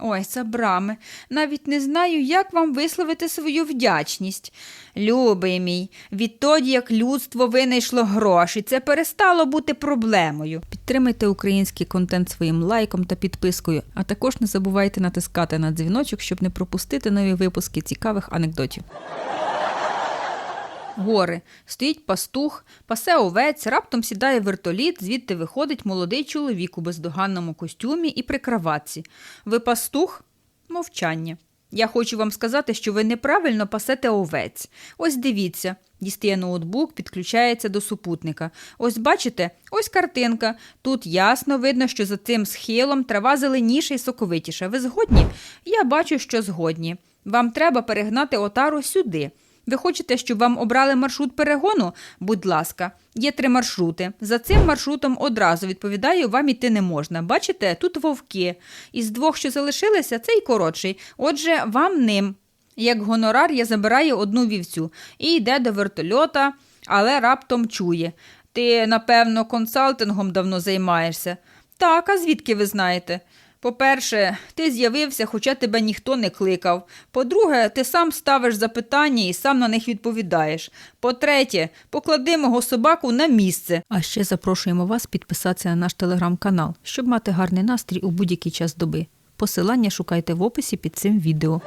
Ой, Сабраме, навіть не знаю, як вам висловити свою вдячність. Любий мій, відтоді, як людство винайшло гроші, це перестало бути проблемою. Підтримайте український контент своїм лайком та підпискою, а також не забувайте натискати на дзвіночок, щоб не пропустити нові випуски цікавих анекдотів. Гори. Стоїть пастух, пасе овець, раптом сідає вертоліт, звідти виходить молодий чоловік у бездоганному костюмі і при краватці. Ви пастух? Мовчання. Я хочу вам сказати, що ви неправильно пасете овець. Ось дивіться. Дістає ноутбук, підключається до супутника. Ось бачите, ось картинка. Тут ясно видно, що за цим схилом трава зеленіша і соковитіша. Ви згодні? Я бачу, що згодні. Вам треба перегнати отару сюди. Ви хочете, щоб вам обрали маршрут перегону? Будь ласка, є три маршрути. За цим маршрутом одразу відповідаю, вам іти не можна. Бачите, тут вовки. Із двох, що залишилися, цей коротший. Отже, вам ним. Як гонорар я забираю одну вівцю і йде до вертольота, але раптом чує. Ти, напевно, консалтингом давно займаєшся. Так, а звідки ви знаєте? По-перше, ти з'явився, хоча тебе ніхто не кликав. По-друге, ти сам ставиш запитання і сам на них відповідаєш. По-третє, поклади мого собаку на місце. А ще запрошуємо вас підписатися на наш телеграм-канал, щоб мати гарний настрій у будь-який час доби. Посилання шукайте в описі під цим відео.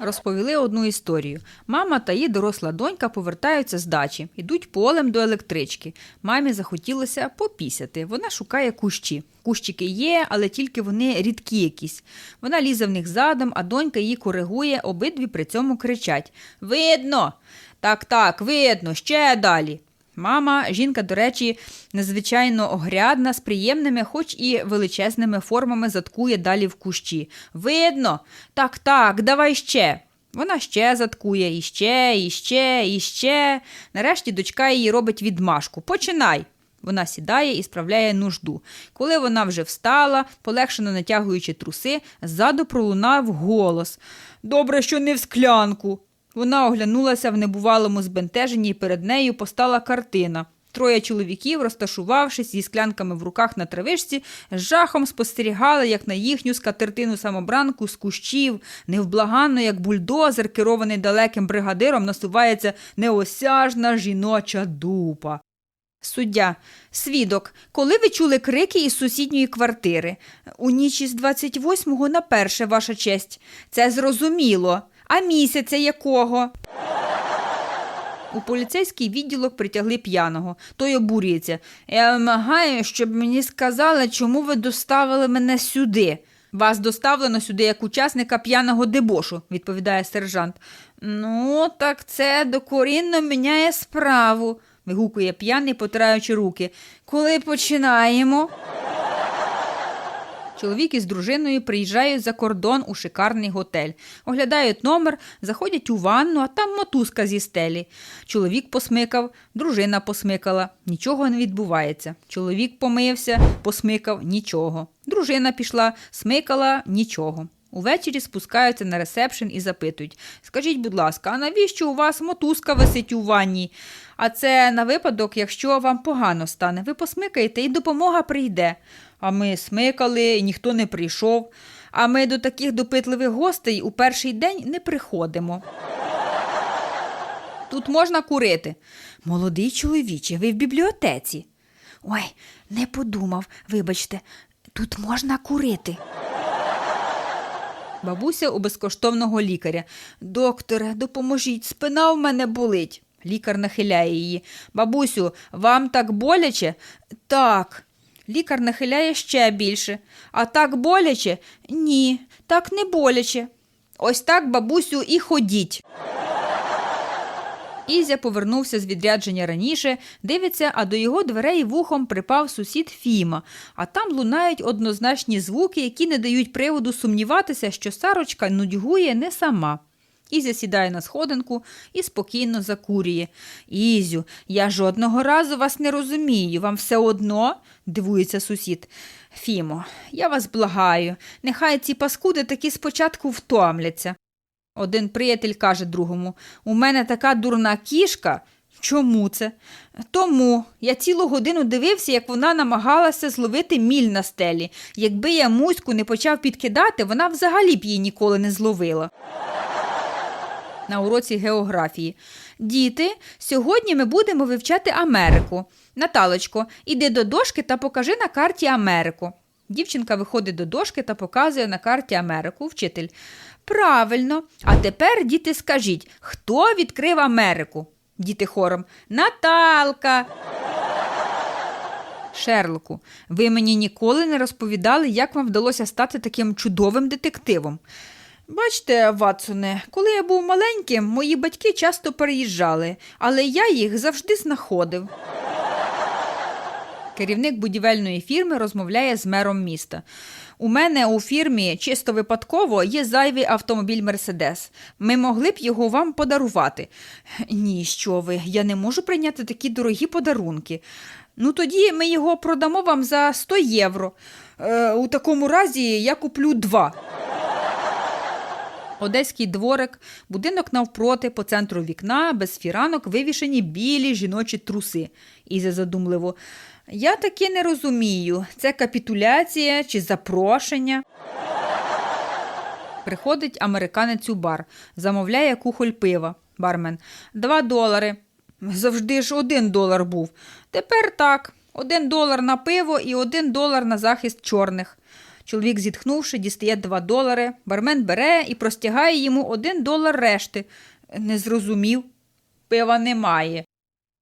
Розповіли одну історію. Мама та її доросла донька повертаються з дачі, йдуть полем до електрички. Мамі захотілося попісяти. Вона шукає кущі. Кущики є, але тільки вони рідкі якісь. Вона лізе в них задом, а донька її коригує, обидві при цьому кричать: Видно! Так, так, видно, ще далі. Мама, жінка, до речі, незвичайно огрядна, з приємними, хоч і величезними формами заткує далі в кущі. Видно? Так, так, давай ще. Вона ще заткує, і ще, і ще, і ще. Нарешті дочка її робить відмашку. Починай. Вона сідає і справляє нужду. Коли вона вже встала, полегшено натягуючи труси, ззаду пролунав голос. Добре, що не в склянку. Вона оглянулася в небувалому збентеженні, і перед нею постала картина. Троє чоловіків, розташувавшись зі склянками в руках на травишці, з жахом спостерігали, як на їхню скатертину самобранку з кущів, невблаганно, як бульдозер, керований далеким бригадиром, насувається неосяжна жіноча дупа. Суддя, свідок, коли ви чули крики із сусідньої квартири? У ніч із 28-го на перше, ваша честь. Це зрозуміло. А місяця якого? У поліцейський відділок притягли п'яного. Той обурюється. Я вимагаю, щоб мені сказали, чому ви доставили мене сюди. Вас доставлено сюди як учасника п'яного дебошу, відповідає сержант. Ну, так це докорінно міняє справу, вигукує п'яний, потираючи руки. Коли починаємо? Чоловік із дружиною приїжджають за кордон у шикарний готель. Оглядають номер, заходять у ванну, а там мотузка зі стелі. Чоловік посмикав, дружина посмикала. Нічого не відбувається. Чоловік помився, посмикав нічого. Дружина пішла, смикала нічого. Увечері спускаються на ресепшн і запитують: Скажіть, будь ласка, а навіщо у вас мотузка висить у ванні? А це на випадок, якщо вам погано стане, ви посмикаєте і допомога прийде. А ми смикали, і ніхто не прийшов. А ми до таких допитливих гостей у перший день не приходимо. Тут можна курити. Молодий чоловіче, ви в бібліотеці. Ой, не подумав, вибачте, тут можна курити. Бабуся у безкоштовного лікаря. Докторе, допоможіть, спина в мене болить. Лікар нахиляє її. Бабусю, вам так боляче? Так. Лікар нахиляє ще більше. А так боляче? Ні, так не боляче. Ось так, бабусю, і ходіть. Ізя повернувся з відрядження раніше, дивиться, а до його дверей вухом припав сусід Фіма, а там лунають однозначні звуки, які не дають приводу сумніватися, що Сарочка нудьгує не сама. Ізя сідає на сходинку і спокійно закурює. Ізю, я жодного разу вас не розумію. Вам все одно? дивується сусід. Фімо, я вас благаю, нехай ці паскуди таки спочатку втомляться. Один приятель каже другому: У мене така дурна кішка. Чому це? Тому я цілу годину дивився, як вона намагалася зловити міль на стелі. Якби я муську не почав підкидати, вона взагалі б її ніколи не зловила. На уроці географії. Діти, сьогодні ми будемо вивчати Америку. Наталочко, іди до дошки та покажи на карті Америку. Дівчинка виходить до дошки та показує на карті Америку. Вчитель. Правильно. А тепер, діти, скажіть, хто відкрив Америку? Діти хором. Наталка. Шерлоку, ви мені ніколи не розповідали, як вам вдалося стати таким чудовим детективом. Бачите, Ватсоне, коли я був маленьким, мої батьки часто переїжджали, але я їх завжди знаходив. Керівник будівельної фірми розмовляє з мером міста. У мене у фірмі чисто випадково є зайвий автомобіль Мерседес. Ми могли б його вам подарувати. Ні, що ви, я не можу прийняти такі дорогі подарунки. Ну тоді ми його продамо вам за 100 євро. Е, у такому разі я куплю два. Одеський дворик, будинок навпроти, по центру вікна, без фіранок вивішені білі жіночі труси. Ізя задумливо. Я таки не розумію, це капітуляція чи запрошення. Приходить американець у бар, замовляє кухоль пива. Бармен. Два долари. Завжди ж один долар був. Тепер так. Один долар на пиво і один долар на захист чорних. Чоловік, зітхнувши, дістає два долари. Бармен бере і простягає йому один долар решти. Не зрозумів. Пива немає.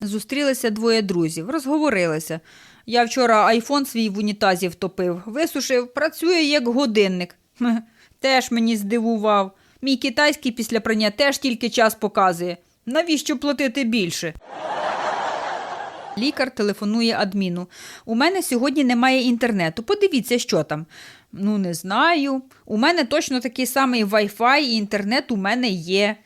Зустрілися двоє друзів, розговорилися. Я вчора айфон свій в унітазі втопив, висушив, працює як годинник. Теж мені здивував. Мій китайський після прання теж тільки час показує. Навіщо платити більше? Лікар телефонує адміну. У мене сьогодні немає інтернету. Подивіться, що там. Ну, не знаю. У мене точно такий самий Wi-Fi і інтернет у мене є.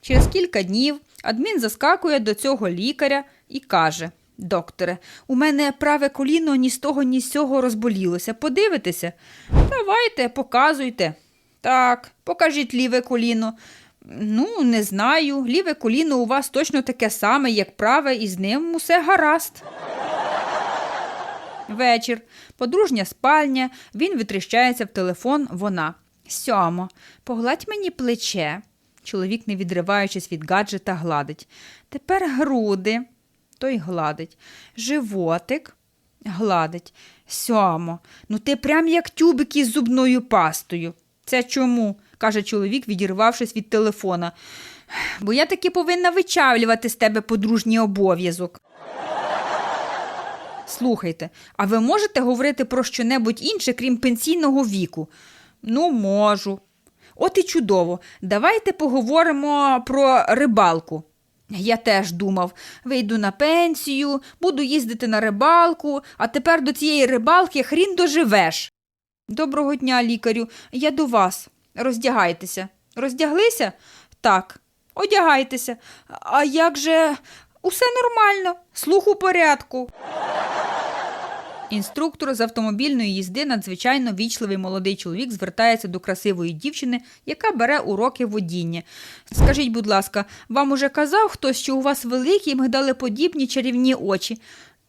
Через кілька днів адмін заскакує до цього лікаря і каже: Докторе, у мене праве коліно ні з того, ні з цього розболілося. Подивитеся? Давайте, показуйте. Так, покажіть ліве коліно. Ну, не знаю. Ліве коліно у вас точно таке саме, як праве, і з ним усе гаразд. Вечір. Подружня спальня, він витріщається в телефон, вона. Сьомо, погладь мені плече. Чоловік, не відриваючись від гаджета, гладить. Тепер груди. Той гладить. Животик. Гладить. Сьомо, ну ти прям як тюбик із зубною пастою. Це чому? Каже чоловік, відірвавшись від телефона. Бо я таки повинна вичавлювати з тебе подружній обов'язок. Слухайте, а ви можете говорити про щонебудь інше, крім пенсійного віку? Ну, можу. От і чудово. Давайте поговоримо про рибалку. Я теж думав, вийду на пенсію, буду їздити на рибалку, а тепер до цієї рибалки хрін доживеш. Доброго дня, лікарю, я до вас. Роздягайтеся. Роздяглися? Так. Одягайтеся. А як же усе нормально, слух у порядку. Інструктор з автомобільної їзди, надзвичайно вічливий молодий чоловік, звертається до красивої дівчини, яка бере уроки водіння. Скажіть, будь ласка, вам уже казав хтось, що у вас великі мигдалеподібні чарівні очі?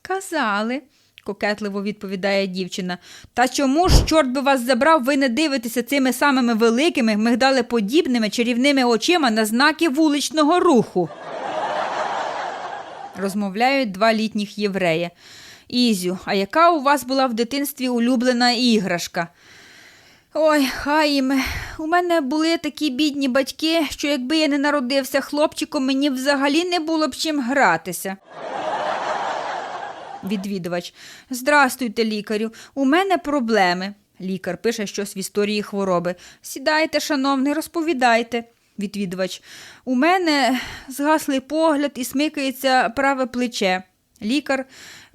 Казали, кокетливо відповідає дівчина. Та чому ж, чорт би вас забрав, ви не дивитеся цими самими великими, мигдалеподібними чарівними очима на знаки вуличного руху? Розмовляють два літніх єврея. Ізю, а яка у вас була в дитинстві улюблена іграшка? Ой, Хаїме, у мене були такі бідні батьки, що якби я не народився хлопчиком, мені взагалі не було б чим гратися. Відвідувач. Здрастуйте, лікарю. У мене проблеми. Лікар пише щось в історії хвороби. Сідайте, шановний, розповідайте. Відвідувач. У мене згаслий погляд і смикається праве плече. Лікар,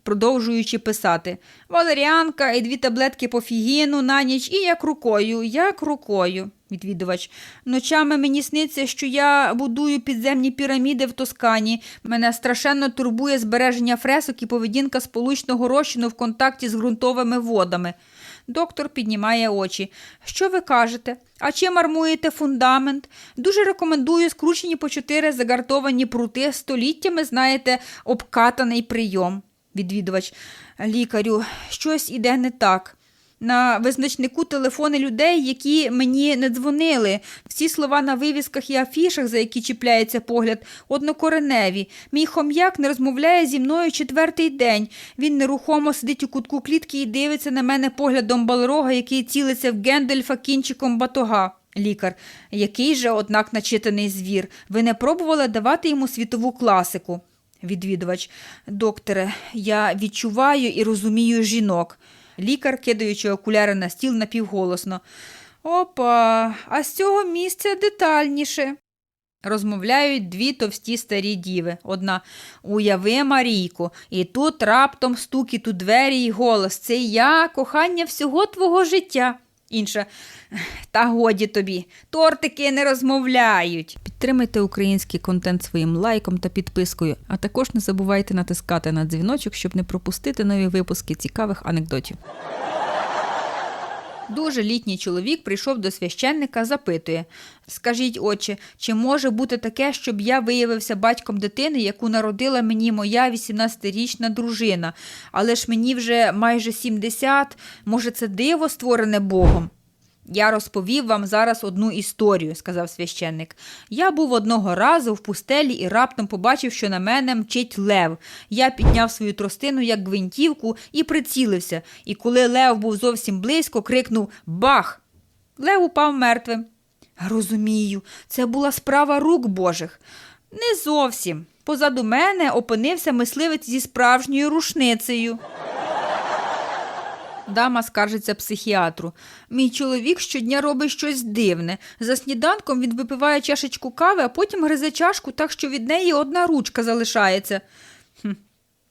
продовжуючи писати. Валеріанка і дві таблетки пофігіну на ніч, і як рукою, як рукою. Відвідувач. Ночами мені сниться, що я будую підземні піраміди в Тоскані. Мене страшенно турбує збереження фресок і поведінка сполучного розчину в контакті з ґрунтовими водами. Доктор піднімає очі. Що ви кажете? А чим армуєте фундамент? Дуже рекомендую скручені по чотири загартовані прути, століттями, знаєте, обкатаний прийом. Відвідувач, лікарю, щось іде не так. На визначнику телефони людей, які мені не дзвонили. Всі слова на вивісках і афішах, за які чіпляється погляд, однокореневі. Мій хом'як не розмовляє зі мною четвертий день. Він нерухомо сидить у кутку клітки і дивиться на мене поглядом балерога, який цілиться в Гендельфа кінчиком батога. Лікар, який же, однак, начитаний звір. Ви не пробували давати йому світову класику? Відвідувач, докторе, я відчуваю і розумію жінок. Лікар, кидаючи окуляри на стіл напівголосно. Опа, а з цього місця детальніше. Розмовляють дві товсті старі діви. Одна Уяви, Марійко, і тут раптом стукіт у двері й голос. Це я, кохання всього твого життя. Інша Та годі тобі, тортики не розмовляють. Підтримайте український контент своїм лайком та підпискою, а також не забувайте натискати на дзвіночок, щоб не пропустити нові випуски цікавих анекдотів. Дуже літній чоловік прийшов до священника, запитує: Скажіть, отче, чи може бути таке, щоб я виявився батьком дитини, яку народила мені моя 18-річна дружина, але ж мені вже майже 70, може, це диво створене Богом? Я розповів вам зараз одну історію, сказав священник. Я був одного разу в пустелі і раптом побачив, що на мене мчить лев. Я підняв свою тростину як гвинтівку і прицілився. І коли лев був зовсім близько, крикнув Бах! Лев упав мертвим. Розумію, це була справа рук Божих. Не зовсім. Позаду мене опинився мисливець зі справжньою рушницею. Дама скаржиться психіатру. Мій чоловік щодня робить щось дивне. За сніданком він випиває чашечку кави, а потім гризе чашку так, що від неї одна ручка залишається. Хм.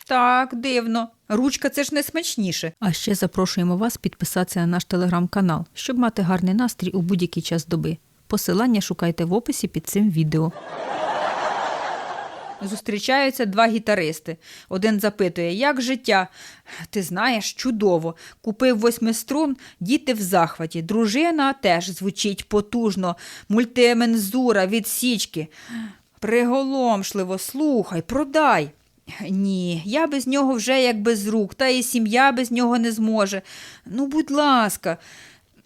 Так, дивно. Ручка це ж не смачніше. А ще запрошуємо вас підписатися на наш телеграм-канал, щоб мати гарний настрій у будь-який час доби. Посилання шукайте в описі під цим відео. Зустрічаються два гітаристи. Один запитує, як життя? Ти знаєш, чудово. Купив восьми струн, діти в захваті. Дружина теж звучить потужно, мультимензура від січки. Приголомшливо, слухай, продай. Ні, я без нього вже як без рук, та і сім'я без нього не зможе. Ну, будь ласка,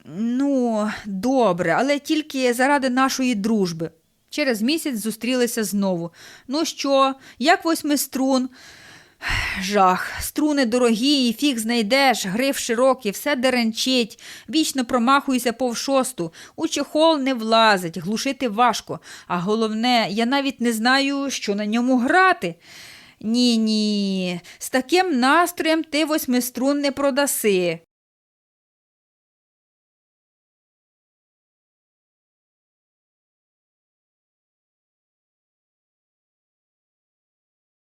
ну, добре, але тільки заради нашої дружби. Через місяць зустрілися знову. Ну що, як восьми струн? Жах, струни дорогі, і фіг знайдеш, гриф широкий, все деренчить, вічно промахуюся пов шосту, у чохол не влазить, глушити важко, а головне, я навіть не знаю, що на ньому грати. Ні, ні, з таким настроєм ти восьмиструн не продаси.